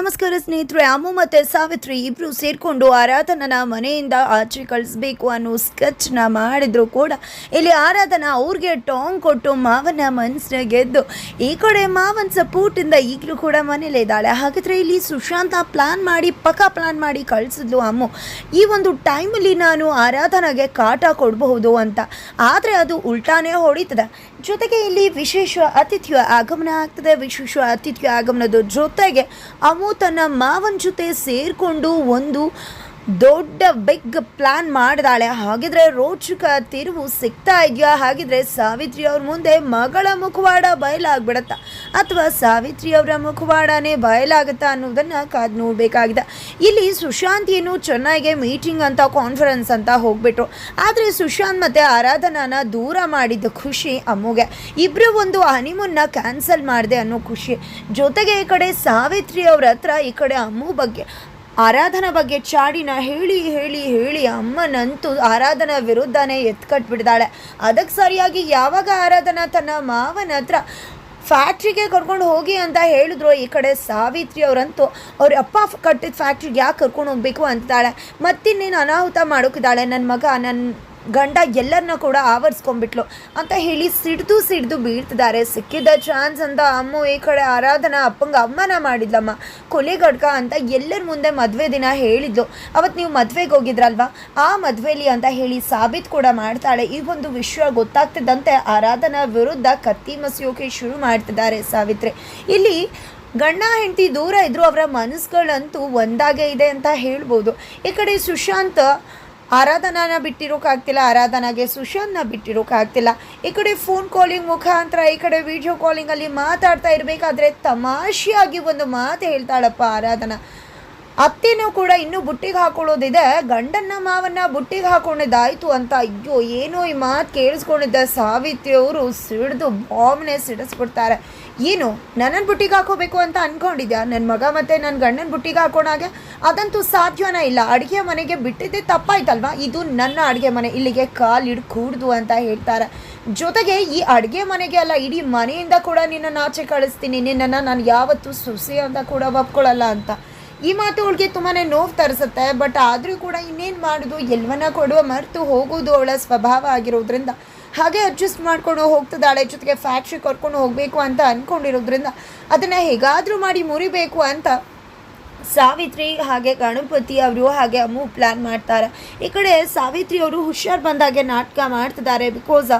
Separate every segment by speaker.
Speaker 1: ನಮಸ್ಕಾರ ಸ್ನೇಹಿತರೆ ಅಮ್ಮು ಮತ್ತು ಸಾವಿತ್ರಿ ಇಬ್ಬರು ಸೇರಿಕೊಂಡು ಆರಾಧನನ ಮನೆಯಿಂದ ಆಚೆ ಕಳಿಸ್ಬೇಕು ಅನ್ನೋ ಸ್ಕೆಚ್ನ ಮಾಡಿದ್ರು ಕೂಡ. ಇಲ್ಲಿ ಆರಾಧನ ಅವ್ರಿಗೆ ಟಾಂಗ್ ಕೊಟ್ಟು ಮಾವನ ಮನಸ್ಸನ್ನ ಗೆದ್ದು ಈ ಕಡೆ ಮಾವನ ಸಪೋರ್ಟಿಂದ ಈಗಲೂ ಕೂಡ ಮನೇಲೇ ಇದ್ದಾಳೆ. ಹಾಗಾದರೆ ಇಲ್ಲಿ ಸುಶಾಂತ ಪ್ಲಾನ್ ಮಾಡಿ, ಪಕ್ಕ ಪ್ಲಾನ್ ಮಾಡಿ ಕಳಿಸಿದ್ಲು ಅಮ್ಮು ಈ ಒಂದು ಟೈಮಲ್ಲಿ ನಾನು ಆರಾಧನಾಗೆ ಕಾಟ ಕೊಡಬಹುದು ಅಂತ. ಆದರೆ ಅದು ಉಲ್ಟಾನೇ ಹೊಡಿತದೆ. ಜೊತೆಗೆ ಇಲ್ಲಿ ವಿಶೇಷ ಅತಿಥಿಯ ಆಗಮನ ಆಗ್ತದೆ. ವಿಶೇಷ ಅತಿಥಿಯ ಆಗಮನದ ಜೊತೆಗೆ ಅಮು ತನ್ನ ಮಾವನ ಜೊತೆ ಸೇರಿಕೊಂಡು ಒಂದು ದೊಡ್ಡ ಬಿಗ್ ಪ್ಲಾನ್ ಮಾಡಿದಾಳೆ. ಹಾಗಿದ್ರೆ ರೋಚಕ ತಿರುವು ಸಿಗ್ತಾ ಇದೆಯಾ? ಹಾಗಿದ್ರೆ ಸಾವಿತ್ರಿ ಅವ್ರ ಮುಂದೆ ಮಗಳ ಮುಖವಾಡ ಬಯಲಾಗ್ಬಿಡತ್ತಾ? ಅಥವಾ ಸಾವಿತ್ರಿ ಅವರ ಮುಖವಾಡನೇ ಬಯಲಾಗುತ್ತಾ ಅನ್ನೋದನ್ನು ಕಾದು ನೋಡಬೇಕಾಗಿದೆ. ಇಲ್ಲಿ ಸುಶಾಂತ್ ಏನು ಚೆನ್ನಾಗಿ ಮೀಟಿಂಗ್ ಅಂತ ಕಾನ್ಫರೆನ್ಸ್ ಅಂತ ಹೋಗ್ಬಿಟ್ರು. ಆದರೆ ಸುಶಾಂತ್ ಮತ್ತು ಆರಾಧನಾನ ದೂರ ಮಾಡಿದ್ದ ಖುಷಿ ಅಮ್ಮುಗೆ ಇಬ್ಬರು ಒಂದು ಹನಿಮೂನ್ನ ಕ್ಯಾನ್ಸಲ್ ಮಾಡಿದೆ ಅನ್ನೋ ಖುಷಿ. ಜೊತೆಗೆ ಈ ಕಡೆ ಸಾವಿತ್ರಿ ಅವ್ರ ಹತ್ರ, ಈ ಕಡೆ ಅಮ್ಮು ಬಗ್ಗೆ, ಆರಾಧನಾ ಬಗ್ಗೆ ಚಾಡಿನ ಹೇಳಿ ಹೇಳಿ ಹೇಳಿ ಅಮ್ಮನಂತೂ ಆರಾಧನಾ ವಿರುದ್ಧನೇ ಎತ್ಕಟ್ಬಿಡ್ದಾಳೆ. ಅದಕ್ಕೆ ಸರಿಯಾಗಿ ಯಾವಾಗ ಆರಾಧನಾ ತನ್ನ ಮಾವನ ಹತ್ರ ಫ್ಯಾಕ್ಟ್ರಿಗೆ ಕರ್ಕೊಂಡು ಹೋಗಿ ಅಂತ ಹೇಳಿದ್ರು. ಈ ಕಡೆ ಸಾವಿತ್ರಿ ಅವರಂತೂ ಅವ್ರ ಅಪ್ಪ ಕಟ್ಟಿದ ಫ್ಯಾಕ್ಟ್ರಿಗೆ ಯಾಕೆ ಕರ್ಕೊಂಡು ಹೋಗ್ಬೇಕು ಅಂತಾಳೆ ಮತ್ತಿನ್ನೇನು ಅನಾಹುತ ಮಾಡೋಕಿದ್ದಾಳೆ ನನ್ನ ಮಗ ನನ್ನ ಗಂಡ ಎಲ್ಲರನ್ನ ಕೂಡ ಆವರಿಸ್ಕೊಂಡ್ಬಿಟ್ಲು ಅಂತ ಹೇಳಿ ಸಿಡ್ದು ಸಿಡ್ದು ಬೀಳ್ತಿದ್ದಾರೆ. ಸಿಕ್ಕಿದ್ದ ಚಾನ್ಸ್ ಅಂತ ಅಮ್ಮ ಈ ಕಡೆ ಆರಾಧನಾ ಅಪ್ಪಂಗೆ ಅಮ್ಮನ ಮಾಡಿದ್ಲಮ್ಮ. ಕೊಲೆಗಡ್ಕ ಅಂತ ಎಲ್ಲರ ಮುಂದೆ ಮದುವೆ ದಿನ ಹೇಳಿದ್ಲು. ಅವತ್ತು ನೀವು ಮದುವೆಗೆ ಹೋಗಿದ್ರಲ್ವಾ? ಆ ಮದುವೆಲಿ ಅಂತ ಹೇಳಿ ಸಾಬೀತು ಕೂಡ ಮಾಡ್ತಾಳೆ. ಈ ಒಂದು ವಿಷಯ ಗೊತ್ತಾಗ್ತಿದ್ದಂತೆ ಆರಾಧನಾ ವಿರುದ್ಧ ಕತ್ತಿ ಮಸಿಯೋಕೆ ಶುರು ಮಾಡ್ತಿದ್ದಾರೆ ಸಾವಿತ್ರಿ. ಇಲ್ಲಿ ಗಂಡ ಹೆಂಡತಿ ದೂರ ಇದ್ದರೂ ಅವರ ಮನಸ್ಸುಗಳಂತೂ ಒಂದಾಗೇ ಇದೆ ಅಂತ ಹೇಳ್ಬೋದು. ಈ ಕಡೆ ಸುಶಾಂತ್ ಆರಾಧನಾನ ಬಿಟ್ಟಿರೋಕ್ಕಾಗ್ತಿಲ್ಲ ಆರಾಧನಾಗೆ ಸುಶಾಂತ್ನ ಬಿಟ್ಟಿರೋಕ್ಕಾಗ್ತಿಲ್ಲ ಈ ಕಡೆ ಫೋನ್ ಕಾಲಿಂಗ್ ಮುಖಾಂತರ, ಈ ಕಡೆ ವಿಡಿಯೋ ಕಾಲಿಂಗಲ್ಲಿ ಮಾತಾಡ್ತಾ ಇರಬೇಕಾದ್ರೆ ತಮಾಷೆಯಾಗಿ ಒಂದು ಮಾತು ಹೇಳ್ತಾಳಪ್ಪ ಆರಾಧನಾ. ಅತ್ತೆನೂ ಕೂಡ ಇನ್ನೂ ಬುಟ್ಟಿಗೆ ಹಾಕೊಳ್ಳೋದಿದೆ. ಗಂಡನ್ನ ಮಾವನ್ನ ಬುಟ್ಟಿಗೆ ಹಾಕೊಂಡಿದ್ದಾಯ್ತು ಅಂತ ಅಯ್ಯೋ, ಏನೋ ಈ ಮಾತು ಕೇಳಿಸ್ಕೊಂಡಿದ್ದ ಸಾವಿತ್ರಿ ಅವರು ಸಿಡಿದು ಬಾಂಬ್ನೆ ಸಿಡಿಸ್ಬಿಡ್ತಾರೆ. ಏನು ನನ್ನನ್ನು ಬುಟ್ಟಿಗೆ ಹಾಕೋಬೇಕು ಅಂತ ಅಂದ್ಕೊಂಡಿದ್ಯಾ ನನ್ನ ಮಗ ಮತ್ತು ನನ್ನ ಗಂಡನ ಬುಟ್ಟಿಗೆ ಹಾಕೋಣಾಗೆ ಅದಂತೂ ಸಾಧ್ಯನೇ ಇಲ್ಲ. ಅಡುಗೆ ಮನೆಗೆ ಬಿಟ್ಟಿದ್ದೆ ತಪ್ಪಾಯ್ತಲ್ವಾ? ಇದು ನನ್ನ ಅಡುಗೆ ಮನೆ. ಇಲ್ಲಿಗೆ ಕಾಲಿಡು ಕೂಡ್ದು ಅಂತ ಹೇಳ್ತಾರೆ. ಜೊತೆಗೆ ಈ ಅಡುಗೆ ಮನೆಗೆ ಅಲ್ಲ, ಇಡೀ ಮನೆಯಿಂದ ಕೂಡ ನಿನ್ನನ್ನು ಆಚೆ ಕಳಿಸ್ತೀನಿ. ನಿನ್ನನ್ನು ನಾನು ಯಾವತ್ತೂ ಸುಸಿ ಅಂತ ಕೂಡ ಒಪ್ಕೊಳ್ಳಲ್ಲ ಅಂತ. ಈ ಮಾತು ಅವಳಿಗೆ ತುಂಬಾ ನೋವು ತರಿಸುತ್ತೆ ಬಟ್ ಆದರೂ ಕೂಡ ಇನ್ನೇನು ಮಾಡೋದು? ಎಲ್ವನ್ನ ಕೊಡುವ ಮರೆತು ಹೋಗೋದು ಅವಳ ಸ್ವಭಾವ ಆಗಿರೋದ್ರಿಂದ. ಹಾಗೆ ಅಡ್ಜಸ್ಟ್ ಮಾಡ್ಕೊಂಡು ಹೋಗ್ತಿದ್ದಾಳೆ ಜೊತೆಗೆ ಫ್ಯಾಕ್ಟ್ರಿ ಕರ್ಕೊಂಡು ಹೋಗಬೇಕು ಅಂತ ಅಂದ್ಕೊಂಡಿರೋದ್ರಿಂದ ಅದನ್ನು ಹೇಗಾದರೂ ಮಾಡಿ ಮುರಿಬೇಕು ಅಂತ ಸಾವಿತ್ರಿ ಹಾಗೆ ಗಣಪತಿ ಅವರು ಹಾಗೆ ಅಮ್ಮು ಪ್ಲ್ಯಾನ್ ಮಾಡ್ತಾರೆ. ಈ ಕಡೆ ಸಾವಿತ್ರಿ ಅವರು ಹುಷಾರು ಬಂದಾಗೆ ನಾಟಕ ಮಾಡ್ತಿದ್ದಾರೆ ಬಿಕಾಸ್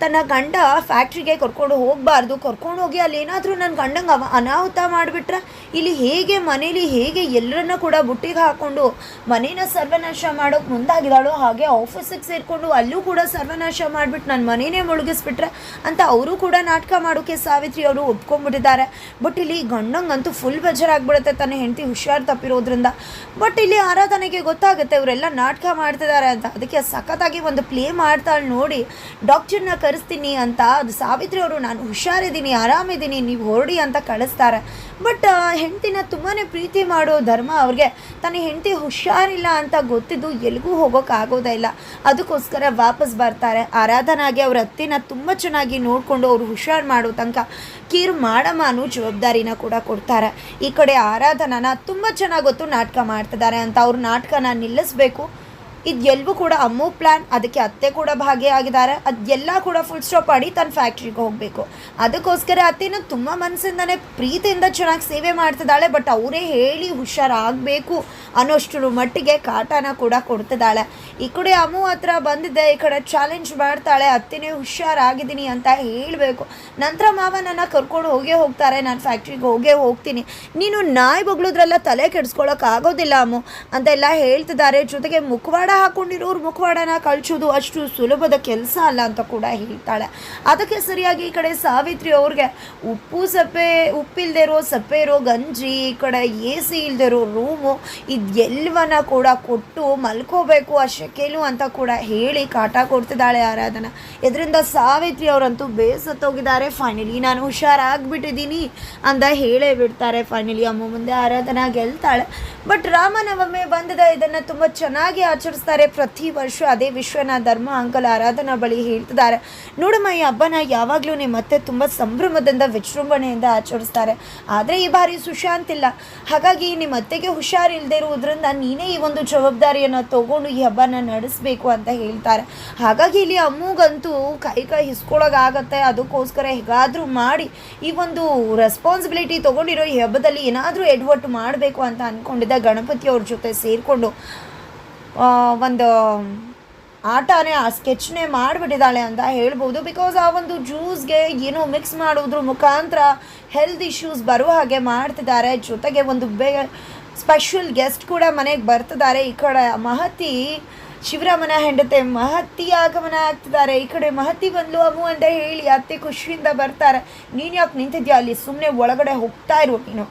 Speaker 1: ತನ್ನ ಗಂಡ ಫ್ಯಾಕ್ಟ್ರಿಗೆ ಕರ್ಕೊಂಡು ಹೋಗಬಾರ್ದು, ಕರ್ಕೊಂಡು ಹೋಗಿ ಅಲ್ಲಿ ಏನಾದರೂ ನನ್ನ ಗಂಡಂಗೆ ಅವ ಅನಾಹುತ ಮಾಡಿಬಿಟ್ರೆ ಇಲ್ಲಿ ಹೇಗೆ ಮನೇಲಿ ಹೇಗೆ ಎಲ್ಲರನ್ನ ಕೂಡ ಬುಟ್ಟಿಗೆ ಹಾಕ್ಕೊಂಡು ಮನೇನ ಸರ್ವನಾಶ ಮಾಡೋಕೆ ಮುಂದಾಗಿದ್ದಾಳೋ ಹಾಗೆ ಆಫೀಸಿಗೆ ಸೇರಿಕೊಂಡು ಅಲ್ಲೂ ಕೂಡ ಸರ್ವನಾಶ ಮಾಡಿಬಿಟ್ಟು ನನ್ನ ಮನೇನೇ ಮುಳುಗಿಸ್ಬಿಟ್ರೆ ಅಂತ ಅವರು ಕೂಡ ನಾಟಕ ಮಾಡೋಕ್ಕೆ ಸಾವಿತ್ರಿ ಅವರು ಒಪ್ಕೊಂಡ್ಬಿಟ್ಟಿದ್ದಾರೆ. ಬಟ್ ಇಲ್ಲಿ ಗಂಡಂಗಂತೂ ಫುಲ್ ಬೇಜಾರಾಗ್ಬಿಡುತ್ತೆ ತನ್ನ ಹೆಂಡತಿ ಹುಷಾರು ತಪ್ಪಿರೋದ್ರಿಂದ. ಬಟ್ ಇಲ್ಲಿ ಆರಾಧನೆಗೆ ಗೊತ್ತಾಗುತ್ತೆ, ಇವರೆಲ್ಲ ನಾಟಕ ಮಾಡ್ತಿದ್ದಾರೆ ಅಂತ. ಅದಕ್ಕೆ ಸಖತ್ತಾಗಿ ಒಂದು ಪ್ಲೇ ಮಾಡ್ತಾಳೆ ನೋಡಿ. ಡಾಕ್ಟರ್ನ ಕರೆಸ್ತೀನಿ ಅಂತ. ಅದು ಸಾವಿತ್ರಿ ಅವರು ನಾನು ಹುಷಾರಿದ್ದೀನಿ, ಆರಾಮಿದ್ದೀನಿ, ನೀವು ಹೊರಡಿ ಅಂತ ಕಳಿಸ್ತಾರೆ. ಬಟ್ ಹೆಂಡ್ತಿನ ತುಂಬಾ ಪ್ರೀತಿ ಮಾಡೋ ಧರ್ಮ ಅವ್ರಿಗೆ, ತನ್ನ ಹೆಂಡತಿ ಹುಷಾರಿಲ್ಲ ಅಂತ ಗೊತ್ತಿದ್ದು ಎಲ್ಲಿಗೂ ಹೋಗೋಕ್ಕಾಗೋದೇ ಇಲ್ಲ. ಅದಕ್ಕೋಸ್ಕರ ವಾಪಸ್ ಬರ್ತಾರೆ. ಆರಾಧನಾಗೆ ಅವ್ರ ಅತ್ತೆನ ತುಂಬ ಚೆನ್ನಾಗಿ ನೋಡಿಕೊಂಡು ಅವರು ಹುಷಾರು ಮಾಡೋ ತನಕ ಕೀರು ಮಾಡಮ್ಮ ಅನ್ನೋ ಜವಾಬ್ದಾರಿನ ಕೂಡ ಕೊಡ್ತಾರೆ. ಈ ಕಡೆ ಆರಾಧನಾನ ತುಂಬ ಚೆನ್ನಾಗಿ ಗೊತ್ತು ನಾಟಕ ಮಾಡ್ತಿದ್ದಾರೆ ಅಂತ. ಅವ್ರ ನಾಟಕನ ನಿಲ್ಲಿಸ್ಬೇಕು. ಇದೆಲ್ಲವೂ ಕೂಡ ಅಮ್ಮು ಪ್ಲ್ಯಾನ್ ಅದಕ್ಕೆ ಅತ್ತೆ ಕೂಡ ಭಾಗಿಯಾಗಿದ್ದಾರೆ. ಅದೆಲ್ಲ ಕೂಡ ಫುಲ್ ಸ್ಟಾಪ್ ಮಾಡಿ ತನ್ನ ಫ್ಯಾಕ್ಟ್ರಿಗೆ ಹೋಗಬೇಕು. ಅದಕ್ಕೋಸ್ಕರ ಅತ್ತೆನು ತುಂಬ ಮನಸ್ಸಿಂದನೇ ಪ್ರೀತಿಯಿಂದ ಚೆನ್ನಾಗಿ ಸೇವೆ ಮಾಡ್ತಿದ್ದಾಳೆ ಬಟ್ ಅವರೇ ಹೇಳಿ ಹುಷಾರಾಗಬೇಕು ಅನ್ನೋಷ್ಟರ ಮಟ್ಟಿಗೆ ಕಾಟನ ಕೂಡ ಕೊಡ್ತಿದ್ದಾಳೆ. ಈ ಕಡೆ ಅಮ್ಮು ಹತ್ರ ಬಂದಿದ್ದೆ, ಈ ಕಡೆ ಚಾಲೆಂಜ್ ಮಾಡ್ತಾಳೆ, ಅತ್ತೆನೇ ಹುಷಾರಾಗಿದ್ದೀನಿ ಅಂತ ಹೇಳಬೇಕು. ನಂತರ ಮಾವ ನನ್ನ ಕರ್ಕೊಂಡು ಹೋಗೇ ಹೋಗ್ತಾರೆ, ನಾನು ಫ್ಯಾಕ್ಟ್ರಿಗೆ ಹೋಗೇ ಹೋಗ್ತೀನಿ. ನೀನು ನಾಯಿ ಬಗ್ಳೋದ್ರೆಲ್ಲ ತಲೆ ಕೆಡಿಸ್ಕೊಳಕ್ಕೆ ಆಗೋದಿಲ್ಲ ಅಮ್ಮು ಅಂತೆಲ್ಲ ಹೇಳ್ತಿದ್ದಾರೆ. ಜೊತೆಗೆ ಮುಖವಾಡ ಹಾಕೊಂಡಿರೋರು ಮುಖವಾಡನ ಕಳ್ಸೋದು ಅಷ್ಟು ಸುಲಭದ ಕೆಲಸ ಅಲ್ಲ ಅಂತ ಕೂಡ ಹೇಳ್ತಾಳೆ. ಅದಕ್ಕೆ ಸರಿಯಾಗಿ ಈ ಕಡೆ ಸಾವಿತ್ರಿ ಅವ್ರಿಗೆ ಉಪ್ಪು ಸಪ್ಪೆ ಉಪ್ಪಿಲ್ಲದೆ ಇರೋ ಸಪ್ಪೆ ಇರೋ ಗಂಜಿ, ಈ ಕಡೆ ಎ ಸಿ ಇಲ್ಲದೆ ಇರೋ ರೂಮು ಇದೆಲ್ಲವನ್ನ ಕೂಡ ಕೊಟ್ಟು ಮಲ್ಕೋಬೇಕು ಆ ಶೆಕೆಲು ಅಂತ ಕೂಡ ಹೇಳಿ ಕಾಟ ಕೊಡ್ತಿದ್ದಾಳೆ ಆರಾಧನ. ಇದರಿಂದ ಸಾವಿತ್ರಿ ಅವರಂತೂ ಬೇಸತ್ತೋಗಿದ್ದಾರೆ ಫೈನಲಿ ನಾನು ಹುಷಾರಾಗ್ಬಿಟ್ಟಿದ್ದೀನಿ ಅಂತ ಹೇಳೇ ಬಿಡ್ತಾರೆ. ಫೈನಲಿ ಅಮ್ಮ ಮುಂದೆ ಆರಾಧನಾ ಗೆಲ್ತಾಳೆ. ಬಟ್ ರಾಮನವಮಿ ಬಂದಿದೆ. ಇದನ್ನು ತುಂಬ ಚೆನ್ನಾಗಿ ಆಚರಿಸ್ತಾರೆ ಆಚರಿಸ್ತಾರೆ ಪ್ರತಿ ವರ್ಷ ಅದೇ ವಿಶ್ವನ ಧರ್ಮ ಅಂಕಲ್ ಆರಾಧನಾ ಬಳಿ ಹೇಳ್ತಿದ್ದಾರೆ. ನೋಡಮ್ಮ ಈ ಹಬ್ಬನ ಯಾವಾಗಲೂ ನಿಮ್ಮ ಮತ್ತೆ ತುಂಬ ಸಂಭ್ರಮದಿಂದ, ವಿಜೃಂಭಣೆಯಿಂದ ಆಚರಿಸ್ತಾರೆ. ಆದರೆ ಈ ಬಾರಿ ಸುಶಾಂತ್ ಇಲ್ಲ. ಹಾಗಾಗಿ ನಿಮ್ಮ ಅತ್ತೆಗೆ ಹುಷಾರಿಲ್ಲದೆ ಇರುವುದರಿಂದ ನೀನೇ ಈ ಒಂದು ಜವಾಬ್ದಾರಿಯನ್ನು ತಗೊಂಡು ಈ ಹಬ್ಬನ ನಡೆಸಬೇಕು ಅಂತ ಹೇಳ್ತಾರೆ. ಹಾಗಾಗಿ ಇಲ್ಲಿ ಅಮ್ಮಗಂತೂ ಕೈ ಕೈ ಹಿಸ್ಕೊಳಗಾಗತ್ತೆ ಅದಕ್ಕೋಸ್ಕರ ಹೇಗಾದರೂ ಮಾಡಿ ಈ ಒಂದು ರೆಸ್ಪಾನ್ಸಿಬಿಲಿಟಿ ತಗೊಂಡಿರೋ ಈ ಹಬ್ಬದಲ್ಲಿ ಏನಾದರೂ ಎಡವಟ್ಟು ಮಾಡಬೇಕು ಅಂತ ಅಂದ್ಕೊಂಡಿದ್ದ ಗಣಪತಿ ಅವ್ರ ಜೊತೆ ಸೇರಿಕೊಂಡು. ಒಂದು, ಆಟನೇ, ಆ ಸ್ಕೆಚ್ನೇ ಮಾಡಿಬಿಟ್ಟಿದ್ದಾಳೆ ಅಂತ ಹೇಳ್ಬೋದು. ಬಿಕಾಸ್ ಆ ಒಂದು ಜ್ಯೂಸ್ಗೆ ಏನೋ ಮಿಕ್ಸ್ ಮಾಡೋದ್ರ ಮುಖಾಂತರ ಹೆಲ್ತ್ ಇಶ್ಯೂಸ್ ಬರುವ ಹಾಗೆ ಮಾಡ್ತಿದ್ದಾರೆ. ಜೊತೆಗೆ ಒಂದು ಬೇ ಸ್ಪೆಷಲ್ ಗೆಸ್ಟ್ ಕೂಡ ಮನೆಗೆ ಬರ್ತಿದ್ದಾರೆ. ಈ ಕಡೆ ಮಹತಿ, ಶಿವರಾಮನ ಹೆಂಡತೆ ಮಹತಿ ಆಗಮನ ಆಗ್ತಿದ್ದಾರೆ. ಈ ಕಡೆ ಮಹತಿ ಬಂದ್ಲು ಅಮ್ಮು ಅಂತ ಹೇಳಿ ಅತ್ತೆ ಖುಷಿಯಿಂದ ಬರ್ತಾರೆ. ನೀನು ಯಾಕೆ ನಿಂತಿದ್ಯಾ ಅಲ್ಲಿ? ಸುಮ್ಮನೆ ಒಳಗಡೆ ಹೋಗ್ತಾ ಇರು ನೀನು.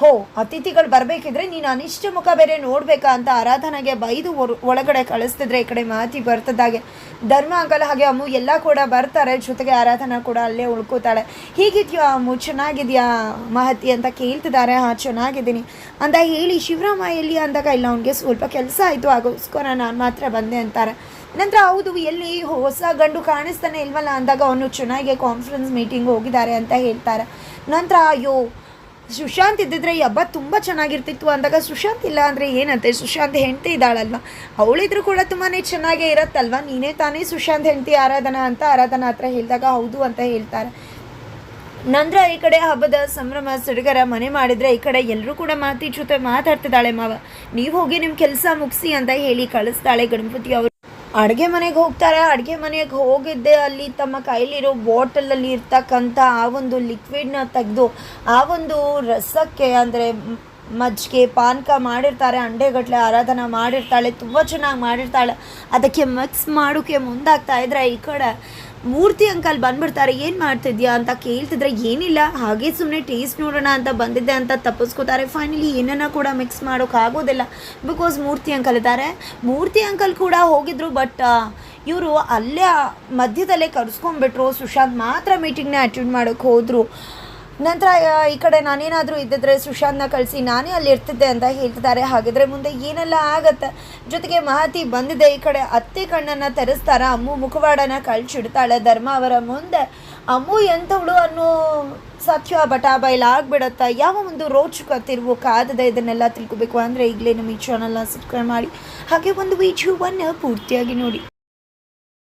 Speaker 1: ಹೋ, ಅತಿಥಿಗಳು ಬರಬೇಕಿದ್ರೆ ನೀನು ಅನಿಷ್ಟ ಮುಖ ಬೇರೆ ನೋಡ್ಬೇಕಾ ಅಂತ ಆರಾಧನೆಗೆ ಬೈದು ಒಳಗಡೆ ಕಳಿಸ್ತಿದ್ರೆ ಈ ಕಡೆ ಮಾತಿ ಬರ್ತದಾಗೆ. ಧರ್ಮ ಅಂಕಲ್ ಹಾಗೆ ಅಮ್ಮು ಎಲ್ಲ ಕೂಡ ಬರ್ತಾರೆ, ಜೊತೆಗೆ ಆರಾಧನಾ ಕೂಡ ಅಲ್ಲೇ ಉಳ್ಕೋತಾಳೆ. ಹೀಗಿದ್ಯಾ ಅಮ್ಮು? ಚೆನ್ನಾಗಿದ್ಯಾ ಮಹತಿ ಅಂತ ಕೇಳ್ತಿದ್ದಾರೆ. ಹಾಂ, ಚೆನ್ನಾಗಿದ್ದೀನಿ. ಅಂತ ಹೇಳಿ, ಶಿವರಾಮ ಎಲ್ಲಿ ಅಂದಾಗ ಇಲ್ಲ, ಅವ್ನಿಗೆ ಸ್ವಲ್ಪ ಕೆಲಸ ಆಯಿತು, ಆಗೋಸ್ಕರ ನಾನು ಮಾತ್ರ ಬಂದೆ ಅಂತಾರೆ. ನಂತರ ಹೌದು, ಎಲ್ಲಿ ಹೊಸ ಗಂಡು ಕಾಣಿಸ್ತಾನೆ ಇಲ್ವಲ್ಲ ಅಂದಾಗ ಅವನು ಚೆನ್ನಾಗಿ ಕಾನ್ಫರೆನ್ಸ್ ಮೀಟಿಂಗ್ ಹೋಗಿದ್ದಾರೆ ಅಂತ ಹೇಳ್ತಾರೆ. ನಂತರ ಅಯ್ಯೋ ಸುಶಾಂತ್ ಇದ್ದಿದ್ರೆ, ಈ ಹಬ್ಬ ತುಂಬ ಚೆನ್ನಾಗಿರ್ತಿತ್ತು ಅಂದಾಗ, ಸುಶಾಂತ್ ಇಲ್ಲ ಅಂದರೆ ಏನಂತೆ? ಸುಶಾಂತ್ ಹೆಂಡತಿ ಇದ್ದಾಳಲ್ವ ಅವಳಿದ್ರು ಕೂಡ ತುಂಬಾ ಚೆನ್ನಾಗೇ ಇರತ್ತಲ್ವ? ನೀನೇ ತಾನೇ ಸುಶಾಂತ್ ಹೆಂಡತಿ ಆರಾಧನಾ ಅಂತ ಆರಾಧನಾ ಹತ್ರ ಹೇಳಿದಾಗ, ಹೌದು ಅಂತ ಹೇಳ್ತಾರೆ. ನಂತರ ಈ ಕಡೆ ಹಬ್ಬದ ಸಂಭ್ರಮ, ಸಡಗರ, ಮನೆ ಮಾಡಿದ್ರೆ ಈ ಕಡೆ ಎಲ್ಲರೂ ಕೂಡ ಮಾತಿ ಜೊತೆ ಮಾತಾಡ್ತಿದ್ದಾಳೆ ಮಾವ. ನೀವು ಹೋಗಿ ನಿಮ್ಮ ಕೆಲಸ ಮುಗಿಸಿ ಅಂತ ಹೇಳಿ ಕಳಿಸ್ತಾಳೆ ಗಣಪತಿ ಅವರು. ಅಡುಗೆ ಮನೆಗೆ ಹೋಗ್ತಾರೆ. ಅಡುಗೆ ಮನೆಗೆ ಹೋಗಿದ್ದೆ. ಅಲ್ಲಿ ತಮ್ಮ ಕೈಲಿರೋ ಬಾಟಲಲ್ಲಿ ಇರ್ತಕ್ಕಂಥ ಆ ಒಂದು ಲಿಕ್ವಿಡ್ನ ತೆಗೆದು ಆ ಒಂದು ರಸಕ್ಕೆ ಅಂದರೆ ಮಜ್ಜಿಗೆ, ಪಾನಕ ಮಾಡಿರ್ತಾರೆ. ಅಂಡೆಗಟ್ಟಲೆ ಆರಾಧನೆ ಮಾಡಿರ್ತಾಳೆ. ತುಂಬ ಚೆನ್ನಾಗಿ ಮಾಡಿರ್ತಾಳೆ. ಅದಕ್ಕೆ ಮಿಕ್ಸ್ ಮಾಡೋಕ್ಕೆ ಮುಂದಾಗ್ತಾ ಇದ್ರೆ ಈ ಕಡೆ ಮೂರ್ತಿ ಅಂಕಲ್ ಬಂದ್ಬಿಡ್ತಾರೆ, ಏನು ಮಾಡ್ತಿದ್ಯಾ ಅಂತ ಕೇಳ್ತಿದ್ರೆ, ಏನಿಲ್ಲ, ಹಾಗೆ ಸುಮ್ಮನೆ ಟೇಸ್ಟ್ ನೋಡೋಣ ಅಂತ ಬಂದಿದ್ದೆ ಅಂತ ತಪ್ಪಿಸ್ಕೋತಾರೆ. ಫೈನಲಿ ಏನನ್ನ ಕೂಡ ಮಿಕ್ಸ್ ಮಾಡೋಕ್ಕಾಗೋದಿಲ್ಲ ಬಿಕಾಸ್ ಮೂರ್ತಿ ಅಂಕಲ್ ಇದ್ದಾರೆ. ಮೂರ್ತಿ ಅಂಕಲ್ ಕೂಡ ಹೋಗಿದ್ರು ಬಟ್ ಇವರು ಅಲ್ಲೇ ಮಧ್ಯದಲ್ಲೇ ಕರೆಸ್ಕೊಂಡ್ಬಿಟ್ರು. ಸುಶಾಂತ್ ಮಾತ್ರ ಮೀಟಿಂಗ್ನ ಅಟೆಂಡ್ ಮಾಡೋಕೆ ಹೋದರು. ನಂತರ ಈ ಕಡೆ ನಾನೇನಾದರೂ ಇದ್ದಿದ್ರೆ ಸುಶಾಂತ್ನ ಕಳಿಸಿ ನಾನೇ ಅಲ್ಲಿ ಇರ್ತಿದ್ದೆ ಅಂತ ಹೇಳ್ತಿದ್ದಾರೆ. ಹಾಗಿದ್ರೆ ಮುಂದೆ ಏನೆಲ್ಲ ಆಗತ್ತೆ? ಜೊತೆಗೆ ಮಹತಿ ಬಂದಿದೆ. ಈ ಕಡೆ ಅತ್ತೆ ಕಣ್ಣನ್ನು ತೆರೆಸ್ತಾರ. ಅಮ್ಮು ಮುಖವಾಡನ ಕಳ್ಚಿಡ್ತಾಳೆ. ಧರ್ಮ ಅವರ ಮುಂದೆ ಅಮ್ಮು ಎಂಥವಳು ಅನ್ನೋ ಸತ್ಯ ಬಟ ಆಗ್ಬಿಡತ್ತ. ಯಾವ ಒಂದು ರೋಚಕ ತಿರುವು ಕಾದದ ಇದನ್ನೆಲ್ಲ ತಿಳ್ಕೊಬೇಕು. ಅಂದರೆ ಈಗಲೇ ನಮ್ಮ ಈ ಚಾನಲ್ನ ಸಬ್ಸ್ಕ್ರೈಬ್ ಮಾಡಿ. ಹಾಗೆ ಒಂದು ವಿಡಿಯೋವನ್ನು ಪೂರ್ತಿಯಾಗಿ ನೋಡಿ.